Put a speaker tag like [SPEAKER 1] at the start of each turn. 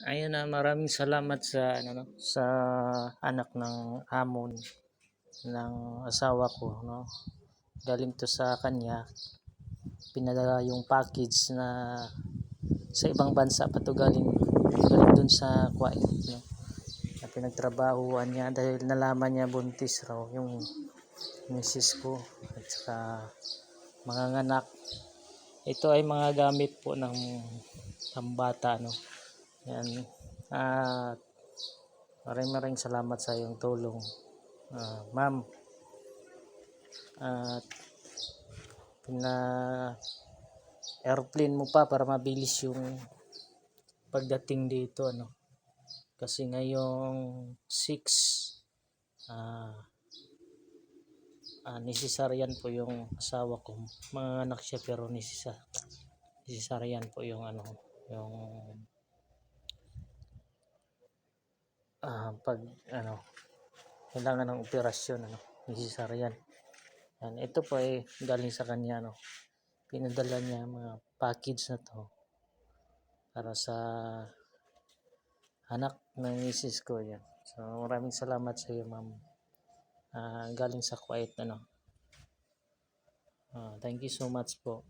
[SPEAKER 1] Ayun na, maraming salamat sa ano no, sa anak ng hamon ng asawa ko, no. Galing to sa kanya. Pinadala yung package na sa ibang bansa pa to galing galing dun sa Kuwait, no. Na pinagtrabahuan niya dahil nalaman niya buntis raw yung misis ko at saka mga anak. Ito ay mga gamit po ng pambata, no. Yan. At maraming maraming salamat sa iyong tulong. Ah, ma'am. At pina airplane mo pa para mabilis yung pagdating dito ano. Kasi ngayong 6 ah ah, nisisaryan po yung asawa ko. Mga anak siya pero nisisa nisisaryan po yung ano, yung ah, pag ano, kailangan ng operasyon ano, nisisaryan. Yan, ito po ay galing sa kanya no. Pinadala niya mga package na to para sa anak ng misis ko yan. So maraming salamat sa iyo ma'am. Ah, galing sa Kuwait ano. Ah, thank you so much po.